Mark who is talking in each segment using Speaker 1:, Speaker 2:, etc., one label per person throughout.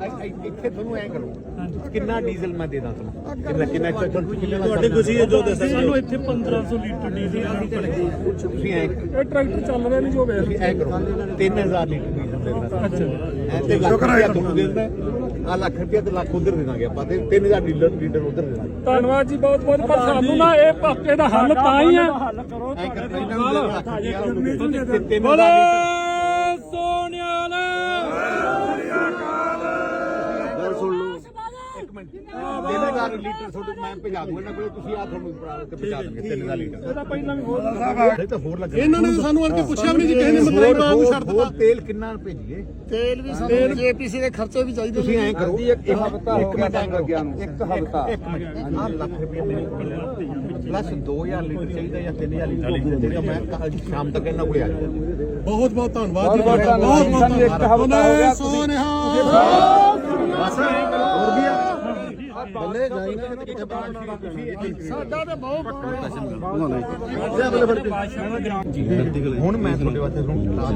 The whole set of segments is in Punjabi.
Speaker 1: ਇੱਥੇ ਤੁਹਾਨੂੰ ਐ ਕਰੋ। ਕਿੰਨਾ ਡੀਜ਼ਲ ਮੈਂ ਦੇ ਦਾਂ ਤੁਹਾਨੂੰ? ਕਿੰਨਾ ਕਿੰਨਾ ਕਿੰਨਾ
Speaker 2: ਤੁਹਾਡੀ ਖੁਸ਼ੀ ਹੈ ਜੋ ਦੱਸ
Speaker 3: ਸਾਨੂੰ ਇੱਥੇ 1500 ਲੀਟਰ ਡੀਜ਼ਲ ਆਣੀ ਪੜੇਗੀ
Speaker 1: ਤੁਸੀਂ ਐ
Speaker 3: ਇਹ ਟਰੈਕਟਰ ਚੱਲ ਰਿਹਾ ਨਹੀਂ ਜੋ ਵੇਖ
Speaker 1: ਤੁਸੀਂ ਐ ਕਰੋ। 3000 ਲੀਟਰ ਡੀਜ਼ਲ ਦੇ ਦਾਂ
Speaker 3: ਅੱਛਾ।
Speaker 1: ਐ ਤੇ ਲੱਖ ਰੁਪਇਆ ਤੁਹਾਨੂੰ। ਦੇ ਦਿੰਦਾ ਆ ਲੱਖ ਰੁਪਇਆ ਤੇ ਲੱਖ ਉਧਰ ਦੇ ਦਾਂਗੇ ਆਪਾਂ ਤੇ। 3000 ਲੀਟਰ ਲੀਟਰ ਉਧਰ ਦੇ ਦਾਂਗੇ।
Speaker 3: ਧੰਨਵਾਦ ਜੀ ਬਹੁਤ ਬਹੁਤ। ਪਰ ਸਾਨੂੰ ਨਾ ਇਹ ਪਾਪੇ ਦਾ ਹੱਲ ਤਾਂ ਹੀ ਆ।
Speaker 1: ਐ ਕਰ ਇਹਨਾਂ ਨੂੰ ਦੇ ਲੱਖ ਰੁਪਇਆ ਤੇ 3000
Speaker 3: ਬੋਲੇ
Speaker 1: ਲੀਟਰ
Speaker 3: ਸੋਨਿਆਲ
Speaker 1: ਗੱਲ ਸੁਣ ਲਓ ਇੱਕ ਮਿੰਟ 3000 ਲੀਟਰ ਤੁਹਾਡੇ ਮੈਂ ਭਜਾ ਦੂੰਗਾ ਇਹਨਾਂ ਕੋਲੇ ਤੁਸੀਂ ਆ ਤੁਹਾਨੂੰ ਭਰਾ ਕੇ ਭਜਾ ਦਾਂਗੇ 3000 ਲੀਟਰ।
Speaker 3: ਇਹਦਾ ਪਹਿਲਾਂ ਵੀ ਬਹੁਤ
Speaker 1: ਇਹ ਤਾਂ ਹੋਰ ਲੱਗਣਾ
Speaker 4: ਇਹਨਾਂ ਨੇ ਸਾਨੂੰ ਆਣ ਕੇ ਪੁੱਛਿਆ ਵੀ ਨਹੀਂ ਜੀ ਕਿਸੇ ਨੇ ਮਤਲਬ
Speaker 1: ਹੋਰ-
Speaker 4: ਰਾਹ ਨੂੰ
Speaker 1: ਹੋਰ-
Speaker 4: ਛੱਡ
Speaker 1: ਹੋਰ
Speaker 4: ਦਿੱਤਾ
Speaker 1: ਤੇਲ ਕਿੰਨਾ ਭੇਜੀਏ?
Speaker 4: ਤੇਲ ਵੀ ਸਾਨੂੰ ਜੇਪੀਸੀ ਦੇ ਖਰਚੇ ਵੀ ਚਾਹੀਦੇ
Speaker 1: ਤੁਸੀਂ ਐਂ ਕਰੋ ਇੱਕ
Speaker 5: ਹਫ਼ਤਾ ਹੋ ਗਿਆ ਟਾਈਮ ਲੱਗਿਆ ਨੂੰ। ਇੱਕ ਹਫ਼ਤਾ।
Speaker 1: ਇੱਕ ਮਿੰਟ। ਆਹ ਲੱਖ ਰੁਪਏ ਮੇਰੇ ਕੋਲ ਪਲੱਸ 2000 ਲੀਟਰ ਚਾਹੀਦਾ ਜਾਂ 3000 ਲੀਟਰ ਚਾਹੀਦਾ? ਮੈਂ ਸ਼ਾਮ ਤੱਕ ਇਹਨਾਂ ਕੋਲੇ ਆ ਜਾਊਂਗਾ।
Speaker 4: ਬਹੁਤ ਬਹੁਤ ਧੰਨਵਾਦ ਜੀ
Speaker 5: ਬਹੁਤ ਬਹੁਤ
Speaker 4: ਸੋਨਿਹਾ
Speaker 1: ਆ
Speaker 4: ਬੱਲੇ ਜਾਈ ਨਾ ਕਿਤੇ ਸਾਡਾ ਤੇ ਬਹੁਤ
Speaker 1: ਹੁਣ ਮੈਂ ਤੁਹਾਡੇ ਵਾਸਤੇ ਤੁਹਾਨੂੰ ਲਾ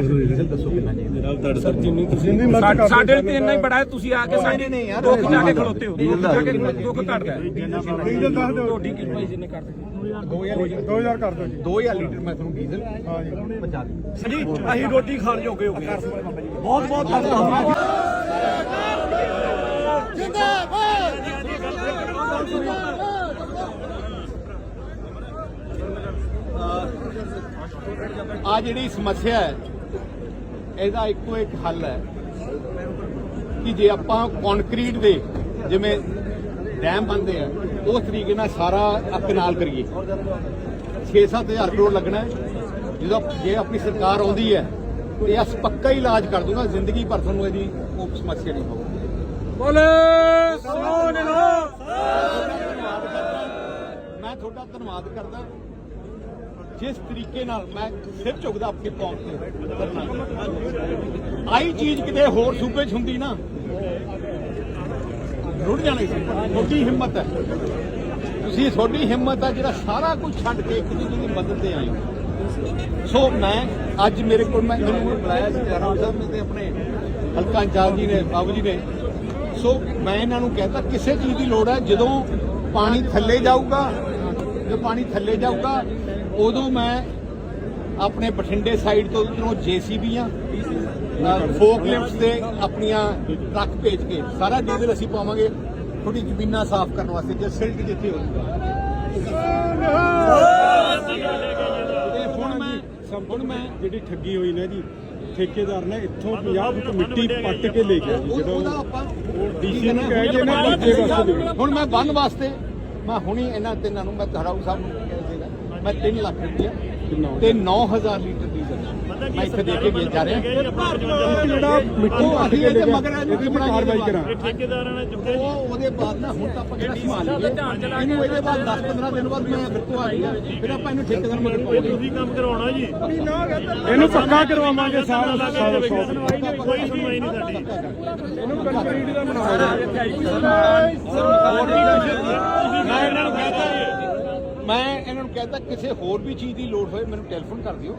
Speaker 1: ਡੀਜ਼ਲ ਦੱਸੋ ਕਿੰਨਾ ਚਾਹੀਦਾ।
Speaker 3: ਸਰ ਜਿੰਨੀ ਤੁਸੀਂ ਸਾਡੇ ਲਈ ਤੇ ਇੰਨਾ ਹੀ ਬੜਾ ਹੈ ਤੁਸੀਂ ਆ ਕੇ ਸਾਡੇ
Speaker 1: ਨਹੀਂ ਯਾਰ।
Speaker 3: ਦੁੱਖ ਜਾ ਕੇ ਖਲੋਤੇ ਹੋ। ਦੁੱਖ ਜਾ ਕੇ ਦੁੱਖ ਘਟਦਾ ਹੈ।
Speaker 4: ਡੀਜ਼ਲ ਦੱਸ ਦਿਓ।
Speaker 3: ਤੁਹਾਡੀ ਕੀ ਪ੍ਰਾਈਸ ਇਹਨੇ ਕਰ ਦਿੱਤੀ
Speaker 1: 2000 ਲੀਟਰ।
Speaker 4: 2000 ਕਰ ਦਿਓ ਜੀ।
Speaker 1: 2000 ਲੀਟਰ ਮੈਂ ਤੁਹਾਨੂੰ ਡੀਜ਼ਲ ਹਾਂ ਜੀ। ਪਹੁੰਚਾ ਦੂੰ
Speaker 2: ਜੀ ਅਸੀਂ ਰੋਟੀ ਖਾਣ ਜੋਗੇ ਹੋ ਗਏ। ਬਹੁਤ ਬਹੁਤ ਧੰਨਵਾਦ।
Speaker 1: ਆ ਜਿਹੜੀ ਸਮੱਸਿਆ ਹੈ ਇਹਦਾ ਇੱਕੋ ਇੱਕ ਹੱਲ ਹੈ ਕਿ ਜੇ ਆਪਾਂ ਕੰਕਰੀਟ ਦੇ ਜਿਵੇਂ ਡੈਮ ਬਣਦੇ ਆ ਉਸ ਤਰੀਕੇ ਨਾਲ ਸਾਰਾ ਅੱਕ ਨਾਲ ਕਰੀਏ 6-7000 ਕਰੋੜ ਲੱਗਣਾ। ਜਦੋਂ ਜੇ ਆਪਣੀ ਸਰਕਾਰ ਆਉਂਦੀ ਹੈ ਤੇ ਅਸ ਪੱਕਾ ਹੀ ਇਲਾਜ ਕਰ ਦੂੰਗਾ ਜ਼ਿੰਦਗੀ ਭਰ ਤੁਹਾਨੂੰ ਇਹਦੀ ਉਹ ਸਮੱਸਿਆ ਨਹੀਂ ਹੋਊਗੀ।
Speaker 3: ਬੋਲੇ ਸੋਨਿਆਲ
Speaker 1: ਮੈਂ ਤੁਹਾਡਾ ਧੰਨਵਾਦ ਕਰਦਾ। ਜਿਸ ਤਰੀਕੇ ਨਾਲ ਮੈਂ ਸਿਰ ਝੁਕਦਾ ਆਪਣੀ ਕੌਮ ਤੇ। ਆਈ ਚੀਜ਼ ਕਿਤੇ ਹੋਰ ਸੂਬੇ 'ਚ ਹੁੰਦੀ ਨਾ, ਰੁੜ ਜਾਣੀ ਸੀ। ਤੁਹਾਡੀ ਹਿੰਮਤ ਹੈ। ਤੁਸੀਂ ਤੁਹਾਡੀ ਹਿੰਮਤ ਹੈ ਜਿਹੜਾ ਸਾਰਾ ਕੁਝ ਛੱਡ ਕੇ ਇੱਕ ਦੂਜੇ ਦੀ ਮਦਦ ਤੇ ਆਏ ਸੋ ਮੈਂ ਅੱਜ ਮੇਰੇ ਕੋਲ ਮੈਂ ਮੈਨੂੰ ਬੁਲਾਇਆ ਸੀ ਜਨਾਬ ਸਾਹਿਬ ਨੇ ਤੇ ਆਪਣੇ ਹਲਕਾ ਇੰਚਾਰਜ ਜੀ ਨੇ, ਬਾਬੂ ਜੀ ਨੇ। ਸੋ ਮੈਂ ਇਹਨਾਂ ਨੂੰ ਕਹਿੰਦਾ ਕਿਸੇ ਚੀਜ਼ ਦੀ ਲੋੜ ਹੈ, ਜਦੋਂ ਪਾਣੀ ਥੱਲੇ ਜਾਊਗਾ, ਜਦੋਂ ਪਾਣੀ ਥੱਲੇ ਜਾਊਗਾ ਉਦੋਂ ਮੈਂ ਆਪਣੇ ਬਠਿੰਡੇ ਸਾਈਡ ਤੋਂ ਉਧਰੋਂ ਜੀਸੀਬੀਆਂ ਫੋਕ ਲਿਫਟਸ ਦੇ ਆਪਣੀਆਂ ਟਰੱਕ ਭੇਜ ਕੇ। ਸਾਰਾ ਡੀਜ਼ਲ ਅਸੀਂ ਪਾਵਾਂਗੇ ਥੋੜੀ ਜ਼ਮੀਨਾਂ ਸਾਫ਼ ਕਰਨ ਵਾਸਤੇ ਜੇ ਸਿਲਟ ਜਿੱਥੇ ਹੋਊਗਾ ਹੁਣ ਮੈਂ ਹੁਣ ਮੈਂ
Speaker 4: ਜਿਹੜੀ ਠੱਗੀ ਹੋਈ ਨਾ ਜੀ ਠੇਕੇਦਾਰ ਨੇ ਇੱਥੋਂ 50 ਫੁੱਟ ਮਿੱਟੀ ਪੱਟ ਕੇ ਲੈ ਗਿਆ ਜੀ
Speaker 1: ਉਹ- ਆਪਾਂ
Speaker 4: DC ਨੂੰ ਕਹਿ ਕੇ ਨਾ ਵਾਸਤੇ
Speaker 1: ਹੁਣ ਮੈਂ ਬੰਨ ਵਾਸਤੇ ਮੈਂ ਹੁਣੀ ਇਹਨਾਂ ਤਿੰਨਾਂ ਨੂੰ ਮੈਂ ਧੜਾਊ ਸਾਹਿਬ ਨੂੰ ਮੈਂ 3 ਲੱਖ ਰੁਪਇਆ ਤੇ 9000 ਲੀਟਰ ਡੀਜ਼ਲ ਮੈਂ ਇੱਥੇ ਦੇ ਕੇ ਗਿਆ ਜਾ ਰਿਹਾ।
Speaker 4: ਜਿਹੜਾ ਮਿੱਟੀ ਲੈ
Speaker 1: ਇਹਦੇ ਮਗਰ ਇਹਨੂੰ
Speaker 4: ਇਹਦੀ ਕਾਰਵਾਈ ਕਰਾਂ।
Speaker 3: ਠੇਕੇਦਾਰਾਂ ਨੇ ਚੁੱਕਿਆ
Speaker 1: ਉਹ ਉਹਦੇ ਬਾਅਦ ਨਾ ਹੁਣ ਤਾਂ ਆਪਾਂ ਕਿਹੜਾ ਸੰਭਾਲ ਲਈਏ ਇਹਨੂੰ ਇਹਦੇ ਬਾਅਦ 10 15 ਦਿਨ ਬਾਅਦ ਮੈਂ ਫਿਰ ਤੋਂ ਆ ਗਿਆ ਫਿਰ ਆਪਾਂ ਇਹਨੂੰ ਠੇਕੇਦਾਰ ਮਗਰ ਪਾਉਂਗੇ
Speaker 3: ਤੁਸੀਂ ਕੰਮ ਕਰਵਾਉਣਾ ਜੀ।
Speaker 4: ਇਹਨੂੰ ਪੱਕਾ ਕਰਵਾਵਾਂਗੇ ਸਾਰਾ ਸਾਰਾ
Speaker 3: ਕੋਈ ਸੁਣਵਾਈ ਨਹੀਂ ਸਾਡੀ।
Speaker 4: ਇਹਨੂੰ ਕੰਕਰੀਟ ਦਾ ਬਣਾ
Speaker 1: ਮੈਂ ਇਹਨਾਂ ਨੂੰ ਕਹਤਾ ਮੈਂ ਇਹਨਾਂ ਨੂੰ ਕਹਤਾ ਕਿਸੇ ਹੋਰ ਵੀ ਚੀਜ਼ ਦੀ ਲੋੜ ਹੋਏ, ਮੈਨੂੰ ਟੈਲੀਫੋਨ ਕਰ ਦਿਓ।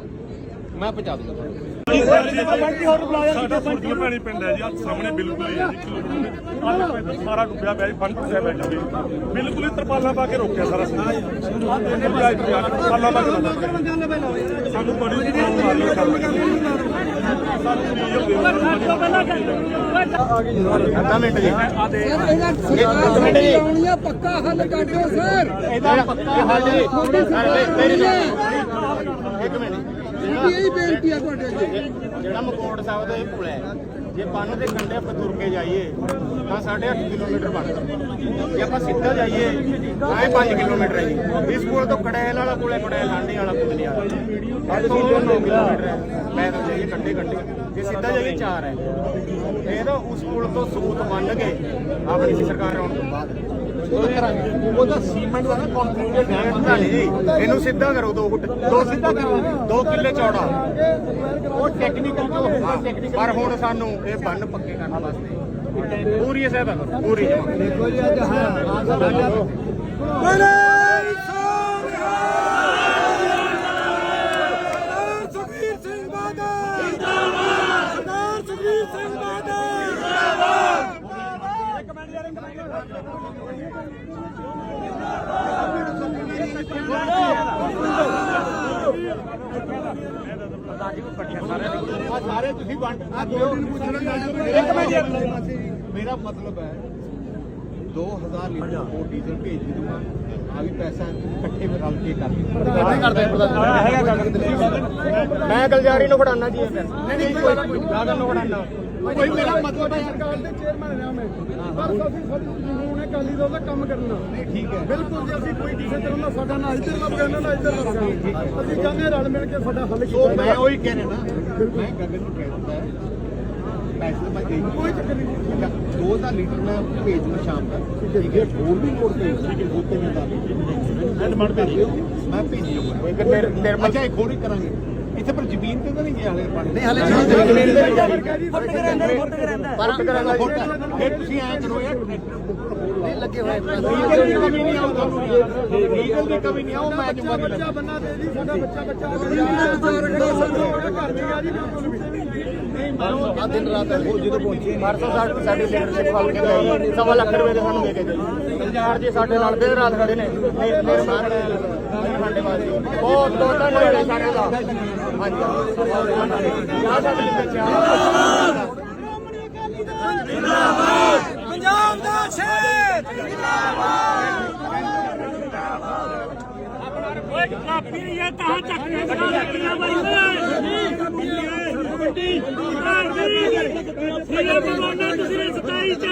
Speaker 1: ਮੈਂ ਪਹੁੰਚਾ ਦੂੰਗਾ ਤੁਹਾਨੂੰ।
Speaker 6: ਸਾਡਾ ਸੁਰਗਲ ਭੈਣੀ ਪਿੰਡ ਹੈ ਜੀ ਆਹ ਸਾਹਮਣੇ ਬਿਲਕੁਲ ਹੀ ਹੈ ਜੀ ਕਿਲੋਮੀਟਰ ਆਹ ਸਾਰਾ ਡੁੱਬਿਆ ਪਿਆ ਜੀ ਫੰਡ ਟੁੱਟਿਆ ਪਿਆ ਜਾਵੇ ਬਿਲਕੁਲ ਹੀ ਤਰਪਾਲਾਂ ਪਾ ਕੇ ਰੋਕਿਆ ਸਾਰਾ ਸਮਾਨ ਤਰਪਾਲਾਂ ਪਾ ਕੇ ਰੋਕਿਆ। ਸਾਨੂੰ ਬੜੀ ਪ੍ਰੋਬਲਮ ਆ ਰਹੀ ਹੈ ਸਾਨੂੰ ਕੀ ਹੋ ਗਿਆ
Speaker 1: ਅੱਧਾ ਮਿੰਟ ਜੀ।
Speaker 5: ਆਉਣੀਆਂ ਪੱਕਾ ਹੱਲ ਕਰ ਦਿਓ ਸਰ।
Speaker 1: ਇਹਦਾ ਪੱਕਾ ਹੱਲ ਜੀ। ਮੇਰੀ ਇੱਕ ਮਿੰਟ
Speaker 5: ਇਹੀ ਬੇਨਤੀ ਆ ਤੁਹਾਡੇ ਅੱਗੇ।
Speaker 1: ਜਿਹੜਾ ਮਕੋੜ ਸਾਹਿਬ ਦਾ ਇਹ ਪੁਲ ਹੈ, ਜੇ ਬੰਨ ਦੇ ਕੰਢੇ ਆਪਾਂ ਤੁਰ ਕੇ ਜਾਈਏ, ਤਾਂ 8.5 ਕਿਲੋਮੀਟਰ ਬਣਦਾ ਜੇ ਆਪਾਂ ਸਿੱਧਾ ਜਾਈਏ, ਤਾਂ ਇਹ 5 ਕਿਲੋਮੀਟਰ ਹੈ ਜੀ। ਇਸ ਪੁਲ ਤੋਂ ਕੜੈਲ ਵਾਲਾ ਕੋਲੇ ਹੈ, ਕੜੈਲ ਲਾਂਡੇ ਵਾਲਾ ਪੁਲ ਲਿਆ ਆਦਾ ਇੱਥੋਂ 9 ਕਿਲੋਮੀਟਰ ਹੈ। ਮੈਂ ਤਾਂ ਜਾਈਏ ਕੰਢੇ ਕੰਢੇ। ਜੇ ਸਿੱਧਾ ਜਾਈਏ 4 ਹੈ। ਇਹ ਤਾਂ ਉਸ ਪੁਲ ਤੋਂ ਸੂਤ ਮੰਨ ਕੇ ਆਪਣੀ ਸਰਕਾਰ ਆਉਣ ਤੋਂ ਬਾਅਦ। ਉਹਦਾ ਸੀਮੈਂਟ ਦਾ ਨਾ ਕੰਕਰੀਟ ਦੇ ਡੈਮ ਬਣਾ ਲਈ ਜੀ। ਇਹਨੂੰ ਸਿੱਧਾ ਕਰੋ 2 ਫੁੱਟ। ਦੋ ਸਿੱਧਾ ਕਰੋ। 2 ਕਿੱਲੇ ਚੌੜਾ। ਉਹ ਟੈਕਨੀਕਲ ਜੋ ਹੋਊਗਾ technical ਪਰ ਹੁਣ ਸਾਨੂੰ ਇਹ ਬੰਨ ਪੱਕੇ ਕਰਨ ਵਾਸਤੇ। ਪੂਰੀ ਸਹਾਇਤਾ ਕਰੋ। ਪੂਰੀ। ਜਮਾ ਦੇਖੋ ਜੀ ਅੱਜ
Speaker 4: ਸੁਖਬੀਰ ਸਿੰਘ ਬਾਦਲ
Speaker 1: ਆ ਸਾਰੇ ਤੁਸੀਂ ਵੰਡ ਆ ਦਿਓ ਇੱਕ ਮਿੰਟ ਮੇਰਾ ਮਤਲਬ ਹੈ 2000 ਲੀਟਰ ਹੋਰ ਡੀਜ਼ਲ ਭੇਜ ਦੂੰਗਾ ਆ ਵੀ ਪੈਸਾ ਇਕੱਠੇ ਰਲ ਕੇ ਕਰ ਇਕੱਠੇ ਕਰਦੇ ਮੈਂ ਗਲਜਾਰੀ ਨੂੰ ਫੜਾਣਾ ਜੀ ਨਹੀਂ ਨਹੀਂ ਕੋਈ ਗਾਗਨ ਨੂੰ ਫੜਾਣਾ ਕੋਈ ਮੇਰਾ ਮਤਲਬ ਹੈ
Speaker 4: ਸਰਕਾਰ ਦੇ ਚੇਅਰਮੈਨ ਆ ਮੈਂ ਪਰ ਅਸੀਂ ਕਾਨੂੰਨ ਹੈ ਕਾਲੀ ਦਾ ਕੰਮ ਕਰਨਾ।
Speaker 1: ਨਹੀਂ ਠੀਕ ਹੈ।
Speaker 4: ਬਿਲਕੁਲ ਜੇ ਅਸੀਂ ਕੋਈ ਕਿਸੇ ਤਰ੍ਹਾਂ ਦਾ ਸਾਡਾ ਨਾ ਇੱਧਰ ਲੱਗ ਗਿਆ ਨਾ ਇੱਧਰ ਲੱਗ ਗਿਆ ਅਸੀਂ ਚਾਹੁੰਦੇ ਹਾਂ ਰਲ ਮਿਲ ਕੇ ਸਾਡਾ ਹੱਲ ਕੀਤਾ
Speaker 1: ਮੈਂ ਉਹੀ ਕਹਿ ਰਿਹਾ ਨਾ। ਮੈਂ ਗਗਨ ਨੂੰ ਕਹਿ ਹੈ ਪੈਸੇ ਮੈਂ ਦੇ
Speaker 4: ਕੋਈ ਚੱਕਰ ਨਹੀਂ
Speaker 1: ਠੀਕ ਹੈ 2000 ਲੀਟਰ ਮੈਂ ਭੇਜ ਦੂੰ ਸ਼ਾਮ ਤੱਕ ਠੀਕ ਹੈ ਹੋਰ ਵੀ ਲੋੜ ਪਈ ਠੀਕ ਹੈ ਦੋ ਤਿੰਨ ਹਜ਼ਾਰ ਐਡ ਮੜ ਭੇਜ ਦਿਓ ਮੈਂ ਭੇਜ ਦੂੰਗਾ ਇੱਕ ਨਿਰਮਲ ਅੱਛਾ ਇੱਕ ਹੋਰ ਹੀ ਕਰਾਂਗੇ ਇੱਥੇ ਪਰ ਜ਼ਮੀਨ ਤੇ ਤਾਂ ਨਹੀਂ ਗਿਆ ਹਲੇ ਪਾਣੀ ਨਹੀਂ ਹਲੇ ਜ਼ਮੀਨ ਤੇ ਫੁੱਟ ਕਰਾਂਗੇ ਫੁੱਟ ਕਰਾਂਗਾ ਫ਼ਰਕ ਕਰਾਂਗਾ ਫਿਰ ਤੁਸੀਂ ਐਂ ਕਰੋ ਯਾਰ ਨਹੀਂ ਲੱਗੇ ਹੋਏ ਲੀਗਲ ਦੀ ਕਮੀ ਨਹੀਂ ਆਉ ਤੁਹਾਨੂੰ ਲੀਗਲ ਦੀ ਕਮੀ ਨਹੀਂ ਆਉ ਮੈਂ ਦੀ
Speaker 4: ਬੱਚਾ ਬੰਨਾ ਦੇ ਜੀ ਸਾਡਾ ਬੱਚਾ ਬੱਚਾ ਆ ਘਰ ਨਹੀਂ ਆ ਜੀ ਬਿਲਕੁਲ ਵੀ
Speaker 1: ਆ ਦਿਨ ਰਾਤ ਉਹ ਜਦੋਂ ਪਹੁੰਚੀ ਪਰਸੋਂ ਸਾਡੀ ਸਾਡੀ ਲੀਡਰਸ਼ਿਪ ਵੱਲ ਕੇ ਗਈ ਸਵਾ ਲੱਖ ਰੁਪਏ ਦੇ ਸਾਨੂੰ ਦੇ ਕੇ ਗਏ ਗੁਲਜ਼ਾਰ ਜੀ ਸਾਡੇ ਨਾਲ ਦਿਨ ਰਾਤ ਖੜੇ ਨੇ ਮੇਰੇ ਮਾਣ ਸਾਡੇ ਵਾਸਤੇ ਬਹੁਤ ਬਹੁਤ ਧੰਨਵਾਦ ਸਾਰਿਆਂ ਦਾ ਹਾਂਜੀ ਚਾਹ ਸਾਡੇ ਲਈ ਬੱਚਾ
Speaker 2: ਪੰਜਾਬ ਦਾ ਸ਼ੇਰ
Speaker 3: ਓਏ ਕਾਪੀ ਇਹ ਤਾਂ ਚੱਕ ਕੇ ਬਣਾ ਲੱਗੀਆਂ ਬਾਈ ਓਏ ਕਬੱਡੀ ਇਹ ਬਗੋਨਾ ਤੁਸੀਂ 27 ਚ